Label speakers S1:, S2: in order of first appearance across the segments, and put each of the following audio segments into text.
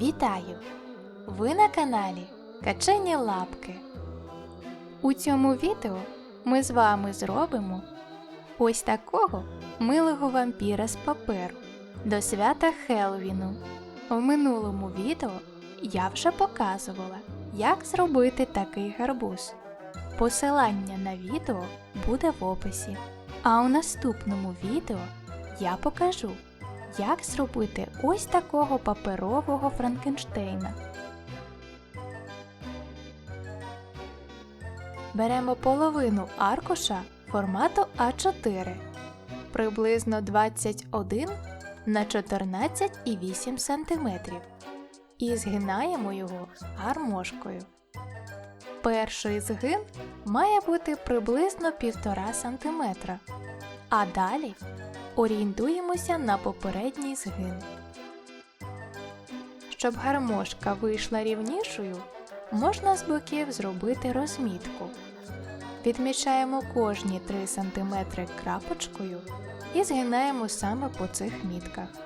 S1: Вітаю! Ви на каналі Качені Лапки. У цьому відео ми з вами зробимо ось такого милого вампіра з паперу до свята Хеллоуіну. В минулому відео я вже показувала, як зробити такий гарбуз. Посилання на відео буде в описі. А у наступному відео я покажу, як зробити ось такого паперового Франкенштейна. Беремо половину аркуша формату А4 приблизно 21 на 14,8 см і згинаємо його гармошкою. Перший згин має бути приблизно 1,5 см, а далі орієнтуємося на попередній згин. Щоб гармошка вийшла рівнішою, можна з боків зробити розмітку. Відмічаємо кожні 3 см крапочкою і згинаємо саме по цих мітках.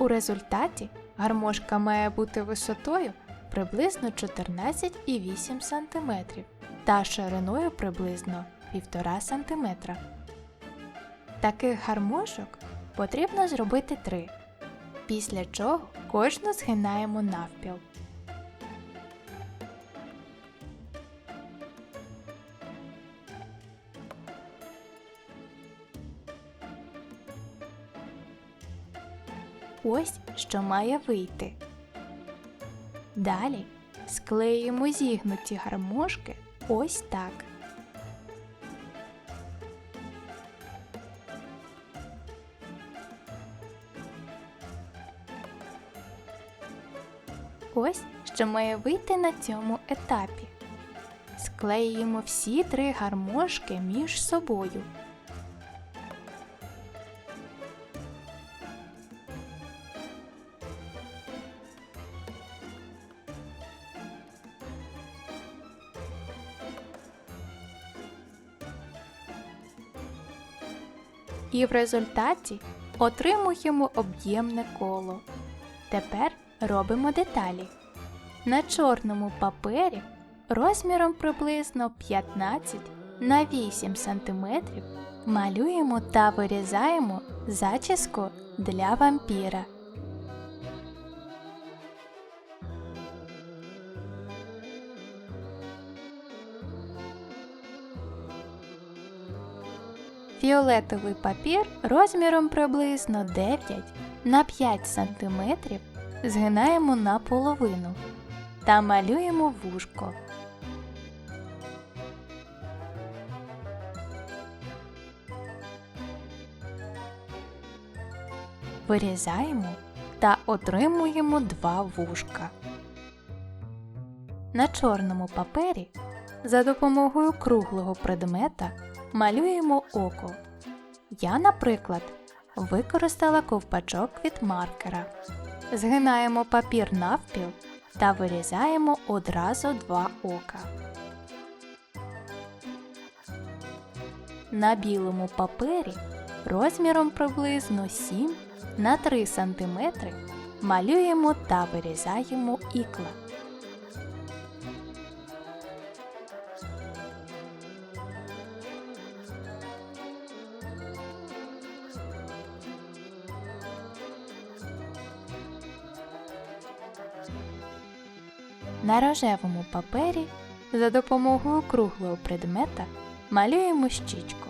S1: У результаті гармошка має бути висотою приблизно 14,8 см та шириною приблизно 1,5 см. Таких гармошок потрібно зробити 3, після чого кожну згинаємо навпіл. Ось що має вийти. Далі склеюємо зігнуті гармошки ось так. Ось що має вийти на цьому етапі. Склеюємо всі три гармошки між собою. І в результаті отримуємо об'ємне коло. Тепер робимо деталі. На чорному папері розміром приблизно 15 на 8 см малюємо та вирізаємо зачіску для вампіра. Фіолетовий папір розміром приблизно 9 на 5 см згинаємо наполовину та малюємо вушко. Вирізаємо та отримуємо два вушка. На чорному папері за допомогою круглого предмета малюємо око. Я, наприклад, використала ковпачок від маркера. Згинаємо папір навпіл та вирізаємо одразу два ока. На білому папері розміром приблизно 7 на 3 см малюємо та вирізаємо ікла. На рожевому папері за допомогою круглого предмета малюємо щічку.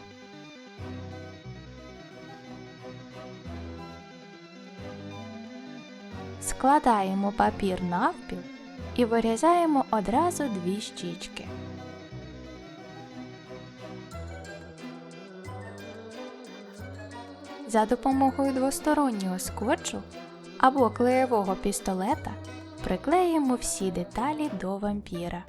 S1: Складаємо папір навпіл і вирізаємо одразу дві щічки. За допомогою двостороннього скотчу або клеєвого пістолета приклеїмо всі деталі до вампіра.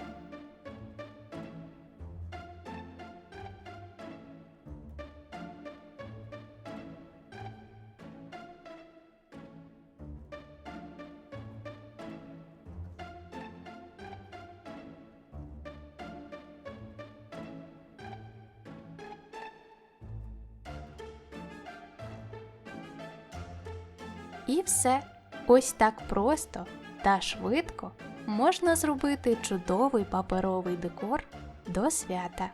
S1: І все. Ось так просто та швидко можна зробити чудовий паперовий декор до свята.